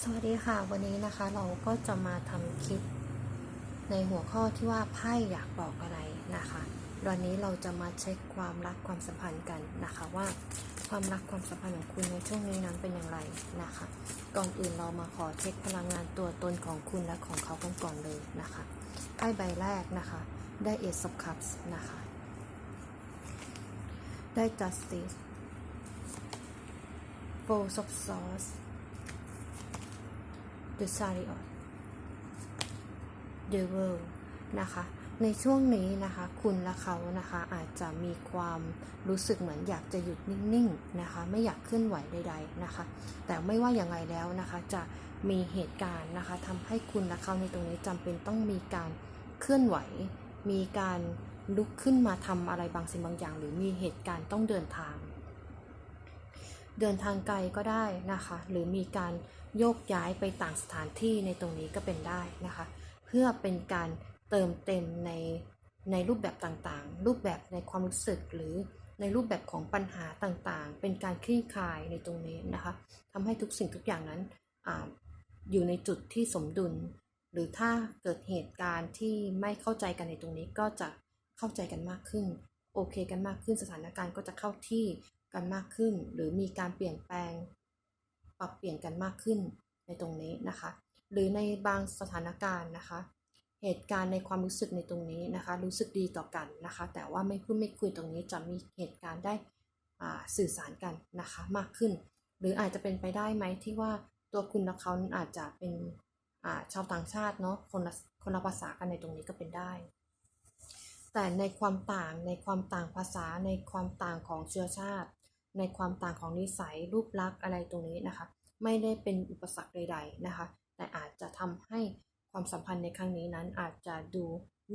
สวัสดีค่ะ วันนี้นะคะเราก็จะมาทำคลิปในหัวข้อที่ว่าไพ่อยากบอกอะไรนะคะ วันนี้เราจะมาเช็คความรักความสัมพันธ์กันนะคะ ว่าความรักความสัมพันธ์ของคุณในช่วงนี้นั้นเป็นอย่างไรนะคะ ก่อนอื่นเรามาขอเช็คพลังงานตัวตนของคุณและของเขากันก่อนเลยนะคะไพ่ใบแรกนะคะ ได้ Ace of Cups นะคะ ได้ Justice Four of Swords The Chariot The World นะคะ ในช่วงนี้นะคะ คุณและเขานะคะอาจจะมีความรู้สึกเหมือนอยากจะหยุดนิ่งๆนะคะ ไม่อยากเคลื่อนไหวใด ๆนะคะ แต่ไม่ว่าอย่างไรแล้วนะคะ จะมีเหตุการณ์นะคะทำให้คุณและเขาในตรงนี้จำเป็นต้องมีการเคลื่อนไหว มีการลุกขึ้นมาทำอะไรบางสิ่งบางอย่าง หรือมีเหตุการณ์ต้องเดินทาง เดินทางไกลก็ได้นะคะ หรือมีการ โยกย้ายไปต่างสถานที่ในตรงนี้ก็เป็นได้นะคะ เพื่อเป็นการเติมเต็มในในรูปแบบต่างๆ รูปแบบในความรู้สึกหรือในรูปแบบของปัญหาต่างๆ เป็นการคลี่คลายในตรงนี้นะคะทำให้ทุกสิ่งทุกอย่างนั้นออยู่ในจุดที่สมดุล หรือถ้าเกิดเหตุการณ์ที่ไม่เข้าใจกันในตรงนี้ก็จะเข้าใจกันมากขึ้น โอเคกันมากขึ้นสถานการณ์ก็จะเข้าที่กันมากขึ้น หรือมีการเปลี่ยนแปลง ปรับเปลี่ยนกันมากขึ้นในตรงนี้นะคะ หรือในบางสถานการณ์นะคะ เหตุการณ์ในความรู้สึกในตรงนี้นะคะ รู้สึกดีต่อกันนะคะ แต่ว่าไม่พูดไม่คุยตรงนี้จะมีเหตุการณ์ได้สื่อสารกันนะคะมากขึ้น หรืออาจจะเป็นไปได้ไหมที่ว่าตัวคุณและเขาอาจจะเป็นาชาวต่างชาติเนาะคนละคนละภาษากันในตรงนี้ก็เป็นได้ แต่ในความต่างในความต่างภาษาในความต่างของเชื้อชาติ ในความต่างของนิสัยรูปลักษณ์อะไรตรงนี้นะคะ ไม่ได้เป็นอุปสรรคใด ๆนะคะ แต่อาจจะทำให้ความสัมพันธ์ในครั้งนี้นั้นอาจจะดู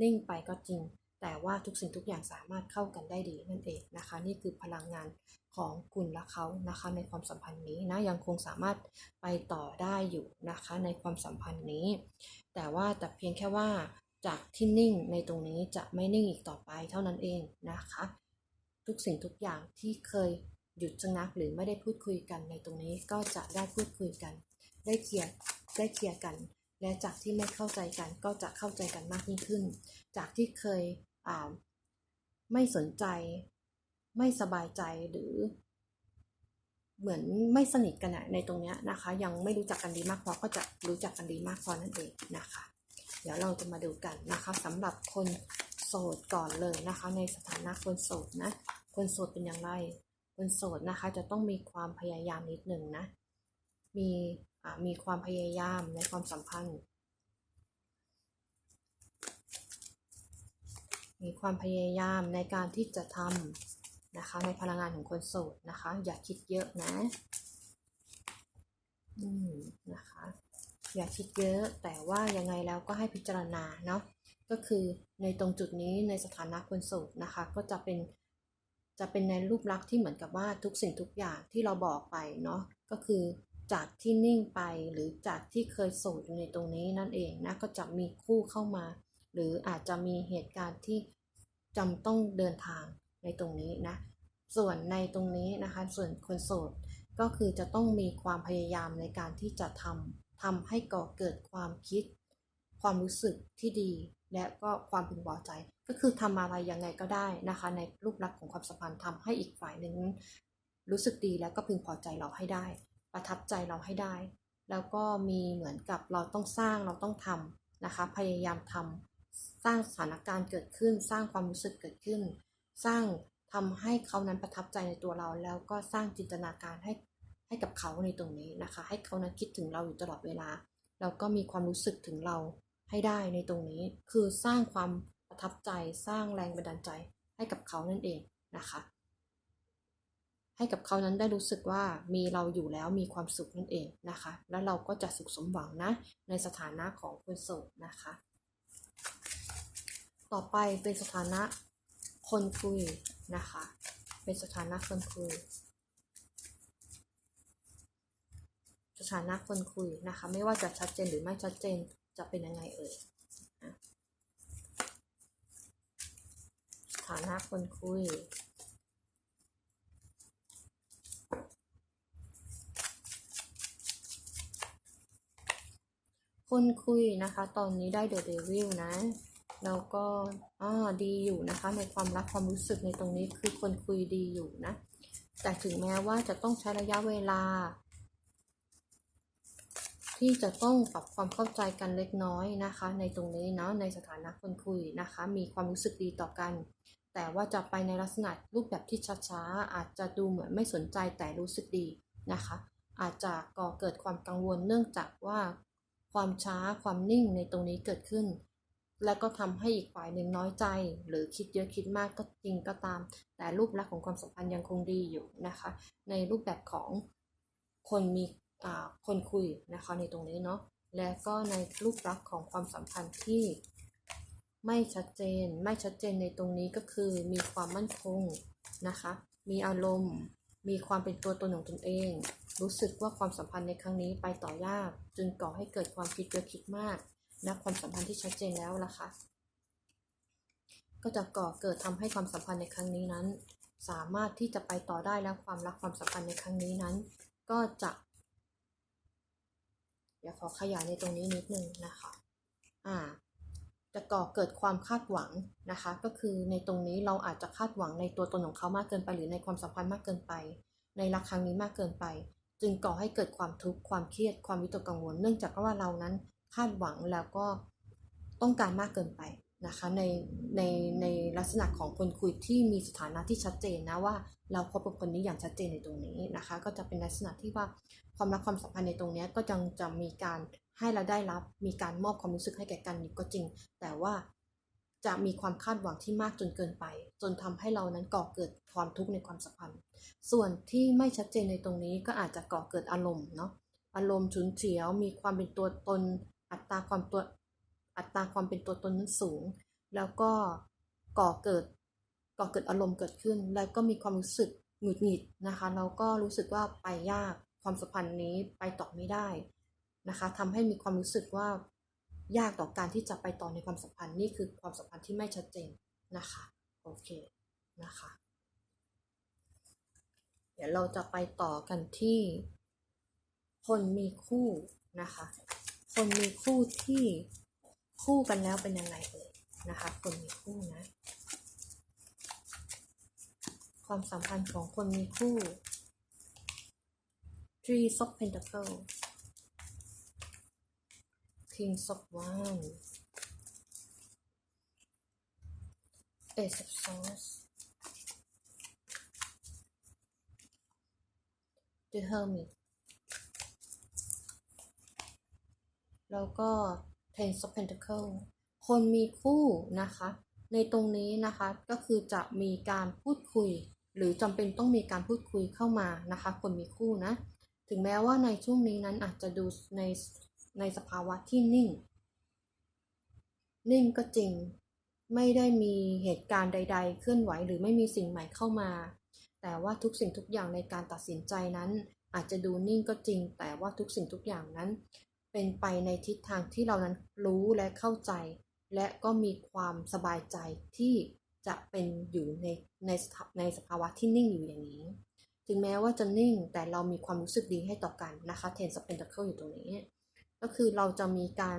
นิ่งไปก็จริง แต่ว่าทุกสิ่งทุกอย่างสามารถเข้ากันได้ดีนั่นเองนะคะ นี่คือพลังงานของคุณและเขานะคะ ในความสัมพันธ์นี้นะยังคงสามารถไปต่อได้อยู่นะคะ ในความสัมพันธ์นี้ แต่ว่าแต่เพียงแค่ว่าจากที่นิ่งในตรงนี้จะไม่นิ่งอีกต่อไปเท่านั้นเองนะคะ ทุกสิ่งทุกอย่างที่เคย หยุดชะงักหรือไม่ได้พูดคุยกันในตรงนี้ก็จะได้พูดคุยกัน ได้เคลียร์ได้เคลียร์กัน และจากที่ไม่เข้าใจกันก็จะเข้าใจกันมากยิ่งขึ้น จากที่เคยไม่สนใจ ไม่สบายใจหรือ เหมือนไม่สนิทกันอะในตรงนี้นะคะ ยังไม่รู้จักกันดีมากพอก็จะรู้จักกันดีมากพอนั่นเองนะคะ เดี๋ยวเราจะมาดูกันนะคะสำหรับคนโสดก่อนเลยนะคะ ในสถานะคนโสดนะ คนโสดเป็นอย่างไร คนโสดนะคะจะต้องมีความพยายามนิดหนึ่งนะ มีอ่ามีความพยายามในความสัมพันธ์ มีความพยายามในการที่จะทำนะคะในพลังงานของคนโสดนะคะ อย่าคิดเยอะนะอืมนะคะอย่าคิดเยอะแต่ว่ายังไงแล้วก็ให้พิจารณาเนาะก็คือในตรงจุดนี้ในสถานะคนโสดนะคะ ก็จะเป็น จะเป็นในรูปลักษณ์ที่เหมือนกับว่าทุกสิ่งทุกอย่างที่เราบอกไปเนาะก็คือจากที่นิ่งไปหรือจากที่เคยโสดอยู่ในตรงนี้นั่นเองนะก็จะมีคู่เข้ามา หรืออาจจะมีเหตุการณ์ที่จำต้องเดินทางในตรงนี้นะ ส่วนในตรงนี้นะคะ ส่วนคนโสดก็คือจะต้องมีความพยายามในการที่จะทำทำให้ก่อเกิดความคิด ความรู้สึกที่ดี และก็ความพึงพอใจ ก็คือทำอะไรยังไงก็ได้นะคะ ในรูปลักษณ์ของความสัมพันธ์ทำให้อีกฝ่ายหนึ่งรู้สึกดีแล้วก็พึงพอใจเราให้ได้ ประทับใจเราให้ได้ แล้วก็มีเหมือนกับเราต้องสร้างเราต้องทำนะคะ พยายามทำสร้างสถานการณ์เกิดขึ้น สร้างความรู้สึกเกิดขึ้น สร้างทำให้เขานั้นประทับใจในตัวเรา แล้วก็สร้างจินตนาการให้ให้กับเขาในตรงนี้นะคะ ให้เขานั้นคิดถึงเราอยู่ตลอดเวลา แล้วก็มีความรู้สึกถึงเรา ให้ได้ในตรงนี้คือสร้างความประทับใจสร้างแรงบันดาลใจให้กับเขานั่นเองนะคะ ให้กับเขานั้นได้รู้สึกว่ามีเราอยู่แล้วมีความสุขนั่นเองนะคะ แล้วเราก็จะสุขสมหวังนะในสถานะของคนโสดนะคะ ต่อไปเป็นสถานะคนคุยนะคะ เป็นสถานะคนคุยสถานะคนคุยนะคะ ไม่ว่าจะชัดเจนหรือไม่ชัดเจน จะเป็นยังไงเอ่ยนะสถานะคนคุย คนคุยนะคะ ตอนนี้ได้เดอะเดวิลนะแล้วก็อ่าดีอยู่นะคะ ในความรักความรู้สึกในตรงนี้คือคนคุยดีอยู่นะ แต่ถึงแม้ว่าจะต้องใช้ระยะเวลา ที่จะต้องปรับความเข้าใจกันเล็กน้อยนะคะ ในตรงนี้เนาะในสถานะคนคุยนะคะ มีความรู้สึกดีต่อกัน แต่ว่าจะไปในลักษณะรูปแบบที่ช้าๆ อาจจะดูเหมือนไม่สนใจแต่รู้สึกดีนะคะ อาจจะก่อเกิดความกังวลเนื่องจากว่าความช้าความนิ่งในตรงนี้เกิดขึ้น และก็ทำให้อีกฝ่ายหนึ่งน้อยใจ หรือคิดเยอะคิดมากก็จริงก็ตาม แต่รูปลักษณ์ของความสัมพันธ์ยังคงดีอยู่นะคะ ในรูปแบบของคนมี คนคุยนะคะในตรงนี้เนาะและก็ในรูปลักษณ์ของความสัมพันธ์ที่ไม่ชัดเจน ไม่ชัดเจนในตรงนี้ก็คือมีความมั่นคงนะคะ มีอารมณ์ มีความเป็นตัวตนของตนเอง รู้สึกว่าความสัมพันธ์ในครั้งนี้ไปต่อยาก จึงก่อให้เกิดความคิดเยอะคิดมากนะความสัมพันธ์ที่ชัดเจนแล้วล่ะค่ะก็จะก่อเกิดทำให้ความสัมพันธ์ในครั้งนี้นั้น สามารถที่จะไปต่อได้แล้วความรักความสัมพันธ์ในครั้งนี้นั้น ก็จะ เดี๋ยวขอขยายในตรงนี้นิดนึงนะคะอ่าจะก่อเกิดความคาดหวังนะคะ ก็คือในตรงนี้เราอาจจะคาดหวังในตัวตนของเขามากเกินไป หรือในความสัมพันธ์มากเกินไป ในรักครั้งนี้มากเกินไป จึงก่อให้เกิดความทุกข์ความเครียดความวิตกกังวล เนื่องจากว่าเรานั้นคาดหวังแล้วก็ต้องการมากเกินไป นะคะในในในลักษณะของคนคุยที่มีสถานะที่ชัดเจนนะว่า เราคบกับคนนี้อย่างชัดเจนในตรงนี้นะคะ ก็จะเป็นลักษณะที่ว่าความรักความสัมพันธ์ในตรงนี้ก็ยังจะมีการให้เราได้รับ มีการมอบความรู้สึกให้แก่กันอยู่ก็จริง แต่ว่าจะมีความคาดหวังที่มากจนเกินไป จนทำให้เรานั้นก่อเกิดความทุกข์ในความสัมพันธ์ ส่วนที่ไม่ชัดเจนในตรงนี้ก็อาจจะก่อเกิดอารมณ์เนาะอารมณ์ฉุนเฉียว มีความเป็นตัวตนอัตราความตัว อัตราความเป็นตัวตนนั้นสูง แล้วก็ก่อเกิดก่อเกิดอารมณ์เกิดขึ้น แล้วก็มีความรู้สึกหงุดหงิดนะคะแล้วก็รู้สึกว่าไปยากความสัมพันธ์นี้ไปต่อไม่ได้นะคะทำให้มีความรู้สึกว่ายากต่อการที่จะไปต่อในความสัมพันธ์นี่คือความสัมพันธ์ที่ไม่ชัดเจนนะคะโอเคนะคะเดี๋ยวเราจะไปต่อกันที่คนมีคู่นะคะ คนมีคู่ที่ คู่กันแล้วเป็นยังไงเอ่ยนะคะคนมีคู่นะ ความสัมพันธ์ของคนมีคู่ Three of Pentacles King of Wands Ace of Swords The Hermit แล้วก็ Ten of Pentacle คนมีคู่นะคะ ในตรงนี้นะคะก็คือจะมีการพูดคุย หรือจำเป็นต้องมีการพูดคุยเข้ามานะคะ คนมีคู่นะ ถึงแม้ว่าในช่วงนี้นั้นอาจจะดูในในสภาวะที่นิ่ง นิ่งก็จริง ไม่ได้มีเหตุการณ์ใด ๆ เคลื่อนไหวหรือไม่มีสิ่งใหม่เข้ามา แต่ว่าทุกสิ่งทุกอย่างในการตัดสินใจนั้นอาจจะดูนิ่งก็จริง แต่ว่าทุกสิ่งทุกอย่างนั้น เป็นไปในทิศทางที่เรานั้นรู้และเข้าใจ และก็มีความสบายใจที่จะเป็นอยู่ในในสถาในสภาวะที่นิ่งอยู่อย่างนี้ ถึงแม้ว่าจะนิ่งแต่เรามีความรู้สึกดีให้ต่อกันนะคะเทนสเปนตะเคิลอยู่ตรงนี้ ก็คือเราจะมีการ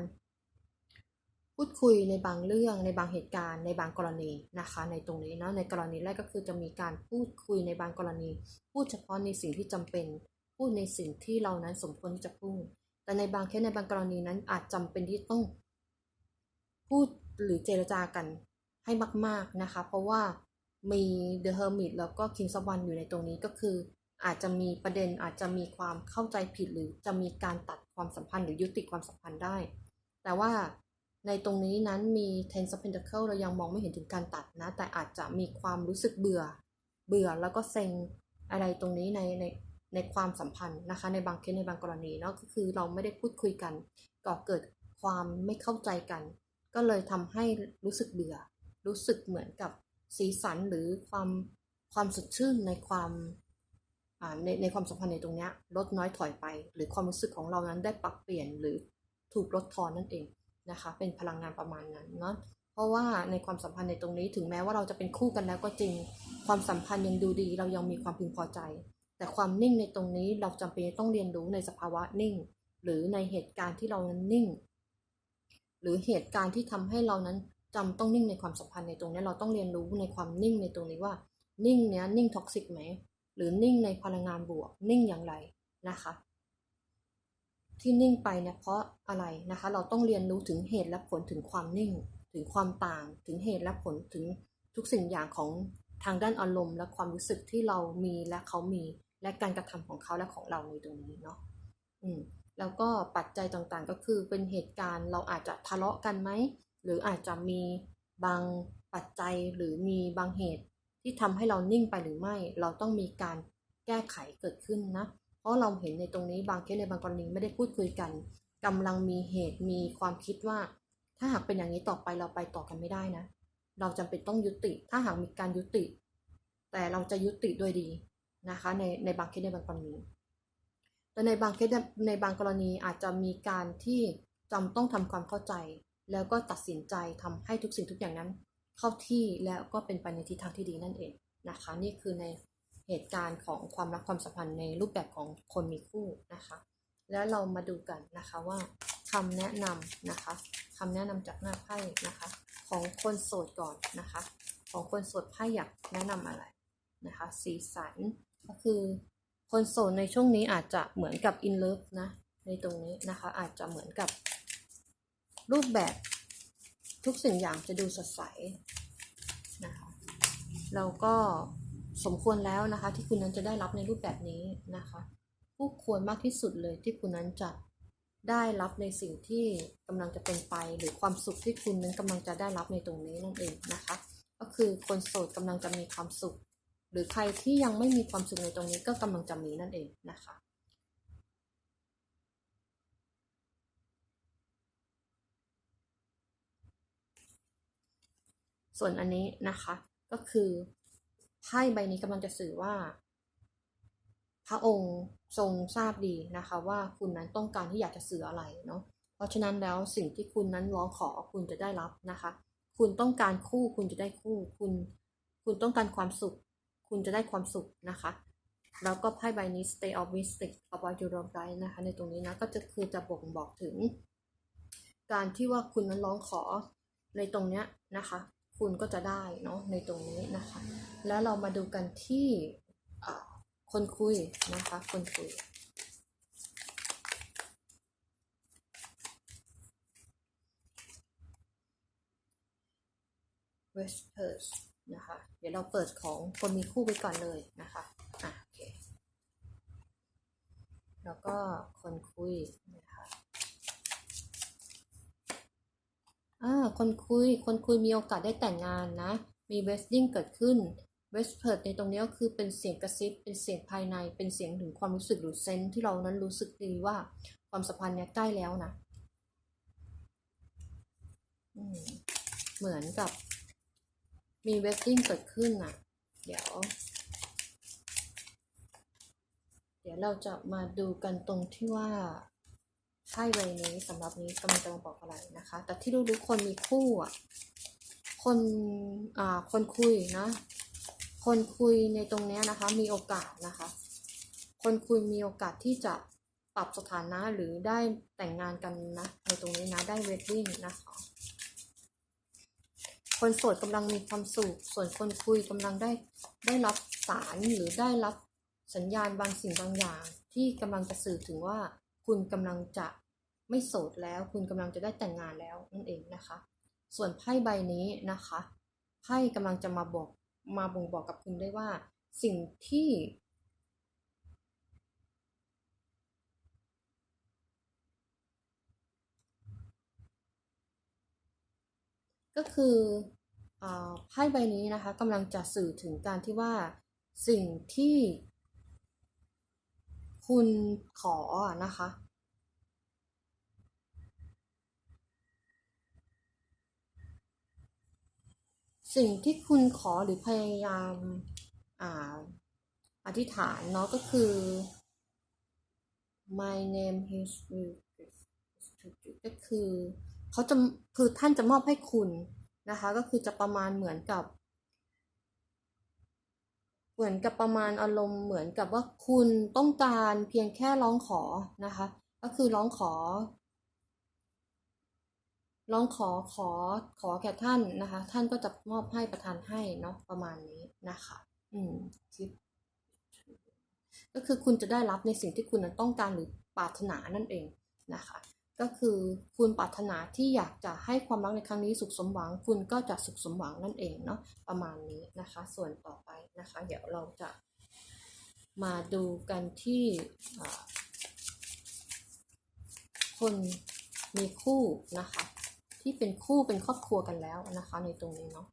พูดคุยในบางเรื่องในบางเหตุการณ์ในบางกรณีนะคะ ในตรงนี้นะในกรณีแรกก็คือจะมีการพูดคุยในบางกรณี พูดเฉพาะในสิ่งที่จำเป็น พูดในสิ่งที่เรานั้นสมควรที่จะพูด แต่ในบางเคสในบางกรณีนั้นอาจจำเป็นที่ต้องพูดหรือเจรจากันให้มาก ๆนะคะ เพราะว่ามี The Hermit แล้วก็ King of Wands อยู่ในตรงนี้ก็คือ อาจจะมีประเด็นอาจจะมีความเข้าใจผิดหรือจะมีการตัดความสัมพันธ์หรือยุติความสัมพันธ์ได้ แต่ว่าในตรงนี้นั้นมี Ten of Pentacles เรายังมองไม่เห็นถึงการตัดนะ แต่อาจจะมีความรู้สึกเบื่อ เบื่อแล้วก็เซ็งอะไรตรงนี้ในใน ในความสัมพันธ์นะคะ ในบางเคสในบางกรณีเนาะก็คือเราไม่ได้พูดคุยกันก่อเกิดความไม่เข้าใจกัน ก็เลยทำให้รู้สึกเบื่อ รู้สึกเหมือนกับสีสันหรือความความสดชื่นในความอ่าในในความสัมพันธ์ในตรงเนี้ยลดน้อยถอยไป หรือความรู้สึกของเรานั้นได้ปรับเปลี่ยนหรือถูกลดทอนนั่นเองนะคะ เป็นพลังงานประมาณนั้นเนาะเพราะว่าในความสัมพันธ์ในตรงนี้ถึงแม้ว่าเราจะเป็นคู่กันแล้วก็จริง ความสัมพันธ์ยังดูดี เรายังมีความพึงพอใจ แต่ความนิ่งในตรงนี้เราจำเป็นต้องเรียนรู้ในสภาวะนิ่ง หรือในเหตุการณ์ที่เรานั้นนิ่ง หรือเหตุการณ์ที่ทำให้เรานั้นจำต้องนิ่งในความสัมพันธ์ในตรงนี้เราต้องเรียนรู้ในความนิ่งในตรงนี้ว่า นิ่งเนี้ยนิ่งท็อกซิกไหมหรือนิ่งในพลังงานบวก นิ่งอย่างไรนะคะ ที่นิ่งไปเนี่ยเพราะอะไรนะคะ เราต้องเรียนรู้ถึงเหตุและผลถึงความนิ่ง ถึงความต่าง ถึงเหตุและผลถึงทุกสิ่งอย่างของทางด้านอารมณ์และความรู้สึกที่เรามีและเขามี และการกระทำของเขาและของเราในตรงนี้เนาะอืมแล้วก็ปัจจัยต่างๆก็คือเป็นเหตุการณ์เราอาจจะทะเลาะกันไหม หรืออาจจะมีบางปัจจัยหรือมีบางเหตุที่ทำให้เรานิ่งไปหรือไม่ เราต้องมีการแก้ไขเกิดขึ้นนะ เพราะเราเห็นในตรงนี้บางเคสในบางกรณีไม่ได้พูดคุยกันกำลังมีเหตุมีความคิดว่า ถ้าหากเป็นอย่างนี้ต่อไปเราไปต่อกันไม่ได้นะ เราจำเป็นต้องยุติ ถ้าหากมีการยุติ แต่เราจะยุติด้วยดี นะคะในในบางเคสในบางกรณี แต่ในบางเคสในบางกรณีอาจจะมีการที่จำต้องทำความเข้าใจ แล้วก็ตัดสินใจทำให้ทุกสิ่งทุกอย่างนั้น เข้าที่แล้วก็เป็นไปในทิศทางที่ดีนั่นเองนะคะ นี่คือในเหตุการณ์ของความรักความสัมพันธ์ในรูปแบบของคนมีคู่นะคะ แล้วเรามาดูกันนะคะว่าคำแนะนำนะคะคำแนะนำจากหน้าไพ่นะคะ ของคนโสดก่อนนะคะ ของคนโสดไพ่อยากแนะนำอะไรนะคะ สีสัน ก็คือคนโสดในช่วงนี้อาจจะเหมือนกับ in love นะ ในตรงนี้นะคะ อาจจะเหมือนกับรูปแบบทุกสิ่งอย่างจะดูสดใสนะคะเราก็สมควรแล้วนะคะ ที่คุณนั้นจะได้รับในรูปแบบนี้นะคะผู้ควรมากที่สุดเลยที่คุณนั้นจะได้รับในสิ่งที่กำลังจะเป็นไป หรือความสุขที่คุณนั้นกำลังจะได้รับในตรงนี้นั่นเองนะคะ ก็คือคนโสดกำลังจะมีความสุข หรือใครที่ยังไม่มีความสุขในตรงนี้ก็กำลังจะมีนั่นเองนะคะส่วนอันนี้นะคะก็คือไพ่ใบนี้กำลังจะสื่อว่า พระองค์ทรงทราบดีนะคะ ว่าคุณนั้นต้องการที่อยากจะสื่ออะไรเนาะเพราะฉะนั้นแล้วสิ่งที่คุณนั้นร้องขอคุณจะได้รับนะคะ คุณต้องการคู่คุณจะได้คู่ คุณ คุณต้องการความสุข คุณจะได้ความสุขนะคะ แล้วก็ไพ่ใบนี้ stay optimistic about your life นะคะ ในตรงนี้นะ ก็จะคือจะบ่งบอกถึง การที่ว่าคุณนั้นร้องขอในตรงเนี้ยนะคะ คุณก็จะได้เนาะในตรงนี้นะคะ แล้วเรามาดูกันที่คนคุยนะคะ คนคุย Whispers นะคะ เดี๋ยวเราเปิดของคนมีคู่ไปก่อนเลยนะคะอะโอเคแล้วก็คนคุยนะคะอ่าคนคุย คนคุยมีโอกาสได้แต่งงานนะ มีเวสติ้งเกิดขึ้นเวสเพิร์ดในตรงนี้ก็คือเป็นเสียงกระซิบ เป็นเสียงภายใน เป็นเสียงถึงความรู้สึกหรือเซนที่เรานั้นรู้สึกดีว่าความสัมพันธ์เนี้ยใกล้แล้วนะ เหมือนกับ มีเวสติ้งเกิดขึ้นน่ะ เดี๋ยว เดี๋ยวเราจะมาดูกันตรงที่ว่าไพ่ใบนี้สำหรับนี้กำลังจะมาบอกอะไรนะคะ แต่ที่รู้ๆคนมีคู่อะ คนอ่าคนคุยนะ คนคุยในตรงเนี้ยนะคะ มีโอกาสนะคะ คนคุยมีโอกาสที่จะปรับสถานะหรือได้แต่งงานกันนะ ในตรงนี้นะได้เวดดิ้งนะคะ คนโสดกำลังมีความสุข ส่วนคนคุยกำลังได้ได้รับสารหรือได้รับสัญญาณบางสิ่งบางอย่าง ที่กำลังจะสื่อถึงว่า คุณกำลังจะไม่โสดแล้ว คุณกำลังจะได้แต่งงานแล้วนั่นเองนะคะ ส่วนไพ่ใบนี้นะคะไพ่กำลังจะมาบอกมาบ่งบอกกับคุณได้ว่า สิ่งที่ ก็คือไพ่ใบนี้นะคะกำลังจะสื่อถึงการที่ว่าสิ่งที่ คุณขอนะคะ สิ่งที่คุณขอหรือพยายามออธิษฐานเนาะก็คือ my name is will ก็คือ เขาจะคือท่านจะมอบให้คุณนะคะ ก็คือจะประมาณเหมือนกับ เหมือนกับประมาณอารมณ์เหมือนกับว่าคุณต้องการเพียงแค่ร้องขอนะคะ ก็คือร้องขอ ร้องขอขอขอแก่ท่านนะคะ ท่านก็จะมอบให้ประทานให้เนาะประมาณนี้นะคะ อืมคิดก็คือคุณจะได้รับในสิ่งที่คุณต้องการหรือปรารถนานั่นเองนะคะ ก็คือคุณปรารถนาที่อยากจะให้ความรักในครั้งนี้สุขสมหวัง คุณก็จะสุขสมหวังนั่นเองเนาะประมาณนี้นะคะ ส่วนต่อไปนะคะ เดี๋ยวเราจะมาดูกันที่คนมีคู่นะคะ ที่เป็นคู่เป็นครอบครัวกันแล้วนะคะ ในตรงนี้เนาะ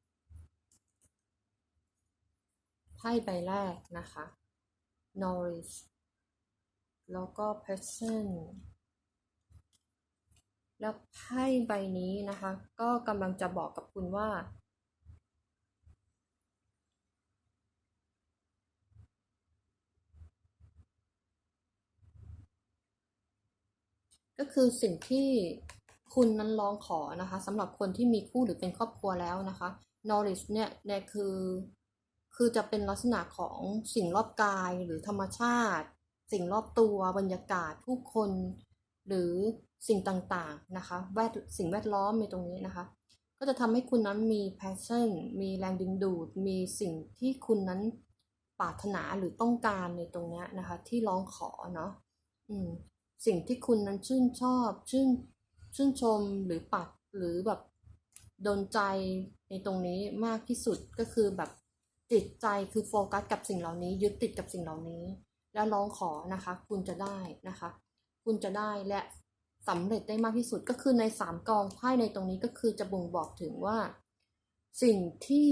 ไพ่ใบแรกนะคะ Norris แล้วก็ Person แล้วไพ่ใบนี้นะคะ ก็กำลังจะบอกกับคุณว่า ก็คือสิ่งที่คุณนั้นร้องขอนะคะสำหรับคนที่มีคู่หรือเป็นครอบครัวแล้วนะคะ knowledge เนี่ยเนี่ยคือ คือจะเป็นลักษณะของสิ่งรอบกายหรือธรรมชาติ สิ่งรอบตัวบรรยากาศผู้คน หรือ สิ่งต่างๆนะคะแวดสิ่งแวดล้อมในตรงนี้นะคะ ก็จะทำให้คุณนั้นมี passion มีแรงดึงดูด มีสิ่งที่คุณนั้นปรารถนาหรือต้องการในตรงนี้นะคะ ที่ร้องขอเนาะอืมสิ่งที่คุณนั้นชื่นชอบ ชื่นชื่นชมหรือปัดหรือแบบโดนใจในตรงนี้มากที่สุดก็คือแบบจิตใจคือโฟกัสกับสิ่งเหล่านี้ ยึดติดกับสิ่งเหล่านี้ แล้วร้องขอนะคะ คุณจะได้นะคะ คุณจะได้และ สำเร็จได้มากที่สุดก็คือในสามกองไพ่ในตรงนี้ก็คือจะบ่งบอกถึงว่า สิ่งที่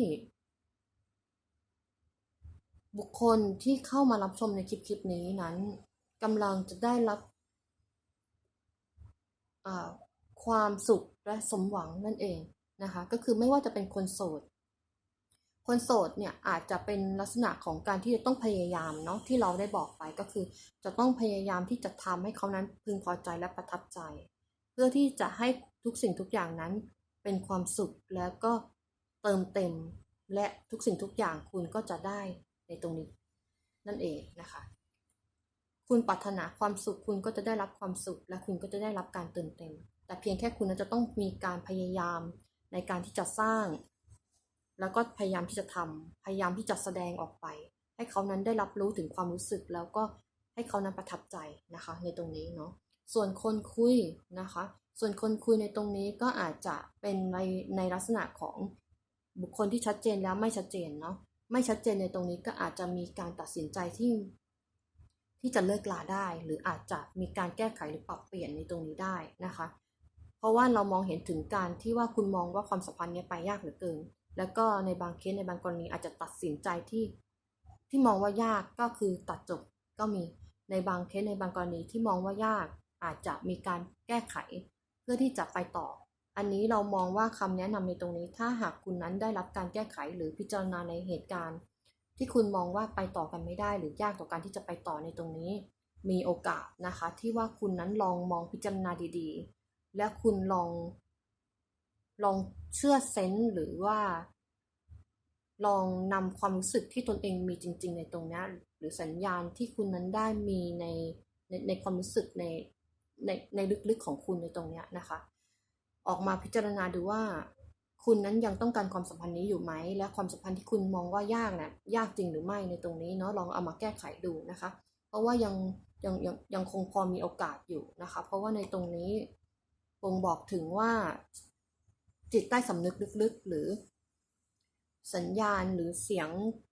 บุคคลที่เข้ามารับชมในคลิปคลิปนี้นั้นกำลังจะได้รับความสุขและสมหวังนั่นเองนะคะ ก็คือไม่ว่าจะเป็นคนโสด คนโสดเนี่ยอาจจะเป็นลักษณะของการที่จะต้องพยายามเนาะที่เราได้บอกไปก็คือ จะต้องพยายามที่จะทำให้เขานั้นพึงพอใจและประทับใจ เพื่อที่จะให้ทุกสิ่งทุกอย่างนั้นเป็นความสุขแล้วก็เติมเต็ม และทุกสิ่งทุกอย่างคุณก็จะได้ในตรงนี้ นั่นเองนะคะ คุณปรารถนาความสุขคุณก็จะได้รับความสุข และคุณก็จะได้รับการเติมเต็ม แต่เพียงแค่คุณจะต้องมีการพยายามในการที่จะสร้าง แล้วก็พยายามที่จะทำพยายามที่จะแสดงออกไป ให้เขานั้นได้รับรู้ถึงความรู้สึกแล้วก็ให้เขานั้นประทับใจนะคะ ในตรงนี้เนาะส่วนคนคุยนะคะ ส่วนคนคุยในตรงนี้ก็อาจจะเป็นในในลักษณะของบุคคลที่ชัดเจนแล้วไม่ชัดเจนเนาะไม่ชัดเจนในตรงนี้ก็อาจจะมีการตัดสินใจที่ที่จะเลิกลาได้ หรืออาจจะมีการแก้ไขหรือปรับเปลี่ยนในตรงนี้ได้นะคะ เพราะว่าเรามองเห็นถึงการที่ว่าคุณมองว่าความสัมพันธ์นี้ไปยากเหลือเกิน แล้วก็ในบางเคสในบางกรณีอาจจะตัดสินใจที่ที่มองว่ายากก็คือตัดจบก็มีในบางเคสในบางกรณีที่มองว่ายากอาจจะมีการแก้ไข เพื่อที่จะไปต่อ อันนี้เรามองว่าคำแนะนำในตรงนี้ ถ้าหากคุณนั้นได้รับการแก้ไขหรือพิจารณาในเหตุการณ์ ที่คุณมองว่าไปต่อกันไม่ได้ หรือยากต่อการที่จะไปต่อในตรงนี้ มีโอกาสนะคะ ที่ว่าคุณนั้นลองมองพิจารณาดีๆ และคุณลอง ลองเชื่อเซนส์หรือว่า ลองนำความรู้สึกที่ตนเองมีจริง ๆ ในตรงนี้หรือสัญญาณที่คุณนั้นได้มีในในในความรู้สึกในในในลึกๆของคุณในตรงนี้นะคะ ออกมาพิจารณาดูว่า คุณนั้นยังต้องการความสัมพันธ์นี้อยู่ไหม และความสัมพันธ์ที่คุณมองว่ายากนะ่ะยากจริงหรือไม่ในตรงนี้เนาะลองเอามาแก้ไขดูนะคะ เพราะว่ายังยังยังยังคงพอมีโอกาสอยู่นะคะ เพราะว่าในตรงนี้บ่งบอกถึงว่า จิตใต้สำนึกลึกๆ หรือสัญญาณหรือเสียง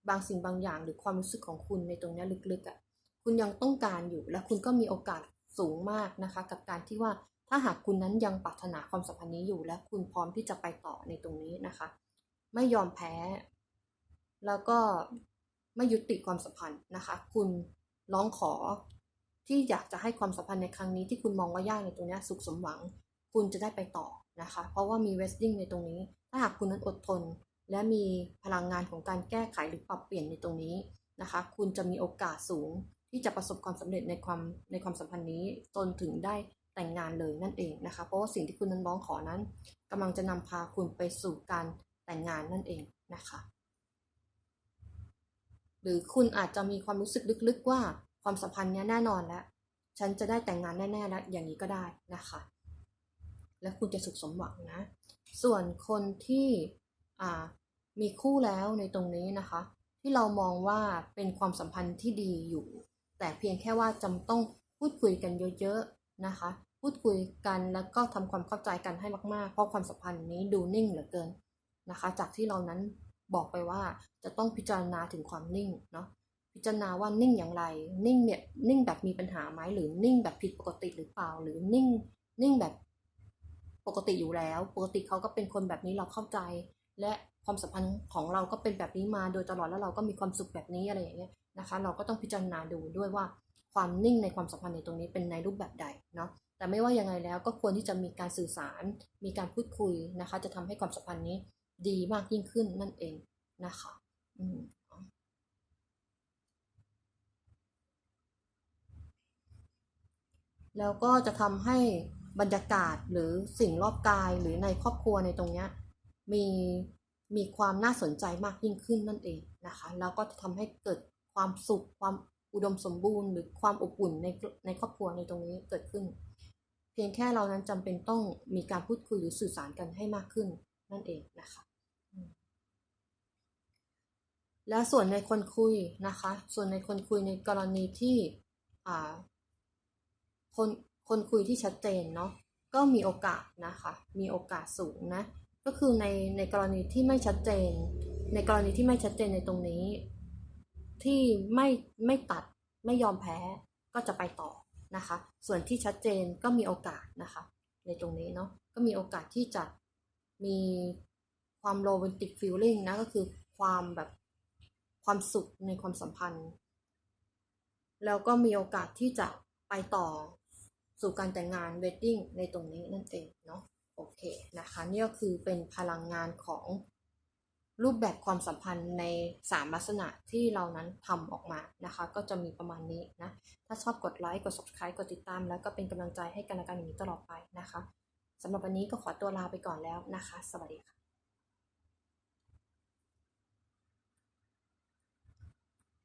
บางสิ่งบางอย่าง หรือความรู้สึกของคุณในตรงนี้ลึกๆอะ่ะคุณยังต้องการอยู่และคุณก็มีโอกาสสูงมากนะคะ กับการที่ว่าถ้าหากคุณนั้นยังปรารถนาความสัมพันธ์นี้อยู่ และคุณพร้อมที่จะไปต่อในตรงนี้นะคะ ไม่ยอมแพ้ แล้วก็ไม่ยุติความสัมพันธ์นะคะ คุณร้องขอที่อยากจะให้ความสัมพันธ์ในครั้งนี้ที่คุณมองว่ายากในตรงนี้สุขสมหวัง คุณจะได้ไปต่อ นะคะ เพราะว่ามีเวสติ้งในตรงนี้ ถ้าหากคุณนั้นอดทน และมีพลังงานของการแก้ไขหรือปรับเปลี่ยนในตรงนี้นะคะ คุณจะมีโอกาสสูงที่จะประสบความสำเร็จในความในความสัมพันธ์นี้จนถึงได้แต่งงานเลยนั่นเองนะคะ เพราะว่าสิ่งที่คุณนั้นร้องขอนั้นกำลังจะนำพาคุณไปสู่การแต่งงานนั่นเองนะคะหรือคุณอาจจะมีความรู้สึกลึกๆว่าความสัมพันธ์นี้แน่นอนแล้ว ฉันจะได้แต่งงานแน่ๆแล้วอย่างนี้ก็ได้นะคะ และคุณจะสุขสมหวังนะ ส่วนคนที่มีคู่แล้วในตรงนี้นะคะ ที่เรามองว่าเป็นความสัมพันธ์ที่ดีอยู่ แต่เพียงแค่ว่าจำต้องพูดคุยกันเยอะๆนะคะ พูดคุยกันแล้วก็ทำความเข้าใจกันให้มากๆ เพราะความสัมพันธ์นี้ดูนิ่งเหลือเกินนะคะ จากที่เรานั้นบอกไปว่าจะต้องพิจารณาถึงความนิ่งเนาะพิจารณาว่านิ่งอย่างไร นิ่งเนี่ยนิ่งแบบมีปัญหาไหมหรือนิ่งแบบผิดปกติหรือเปล่า หรือนิ่ง นิ่งแบบ ปกติอยู่แล้ว ปกติเขาก็เป็นคนแบบนี้เราเข้าใจ และความสัมพันธ์ของเราก็เป็นแบบนี้มาโดยตลอดแล้วเราก็มีความสุขแบบนี้อะไรอย่างเงี้ยนะคะ เราก็ต้องพิจารณาดูด้วยว่าความนิ่งในความสัมพันธ์ในตรงนี้เป็นในรูปแบบใดเนาะแต่ไม่ว่ายังไงแล้วก็ควรที่จะมีการสื่อสาร มีการพูดคุยนะคะ จะทำให้ความสัมพันธ์นี้ดีมากยิ่งขึ้นนั่นเองนะคะอืมแล้วก็จะทำให้ บรรยากาศหรือสิ่งรอบกายหรือในครอบครัวในตรงนี้มีมีความน่าสนใจมากยิ่งขึ้นนั่นเองนะคะ แล้วก็จะทำให้เกิดความสุขความอุดมสมบูรณ์ หรือความอบอุ่นในในครอบครัวในตรงนี้เกิดขึ้น เพียงแค่เรานั้นจำเป็นต้องมีการพูดคุยหรือสื่อสารกันให้มากขึ้นนั่นเองนะคะและส่วนในคนคุยนะคะ ส่วนในคนคุยในกรณีที่อ่าคน คนคุยที่ชัดเจนเนาะก็มีโอกาสนะคะ มีโอกาสสูงนะ ก็คือในในกรณีที่ไม่ชัดเจน ในกรณีที่ไม่ชัดเจนในตรงนี้ ที่ไม่ไม่ตัดไม่ยอมแพ้ก็จะไปต่อนะคะ ส่วนที่ชัดเจนก็มีโอกาสนะคะ ในตรงนี้เนาะก็มีโอกาสที่จะมีความโรแมนติกฟีลลิ่งนะก็คือความแบบความสุขในความสัมพันธ์ แล้วก็มีโอกาสที่จะไปต่อ สู่การแต่งงานเวดดิ้งในตรงนี้นั่นเองเนาะโอเคนะคะนี่ก็คือเป็นพลังงานของรูปแบบความสัมพันธ์ในสามลักษณะที่เรานั้นทำออกมานะคะ ก็จะมีประมาณนี้นะ ถ้าชอบกดไลค์กด subscribe กดติดตาม แล้วก็เป็นกำลังใจให้กันและกันอย่างนี้ตลอดไปนะคะสำหรับวันนี้ก็ขอตัวลาไปก่อนแล้วนะคะ สวัสดีค่ะ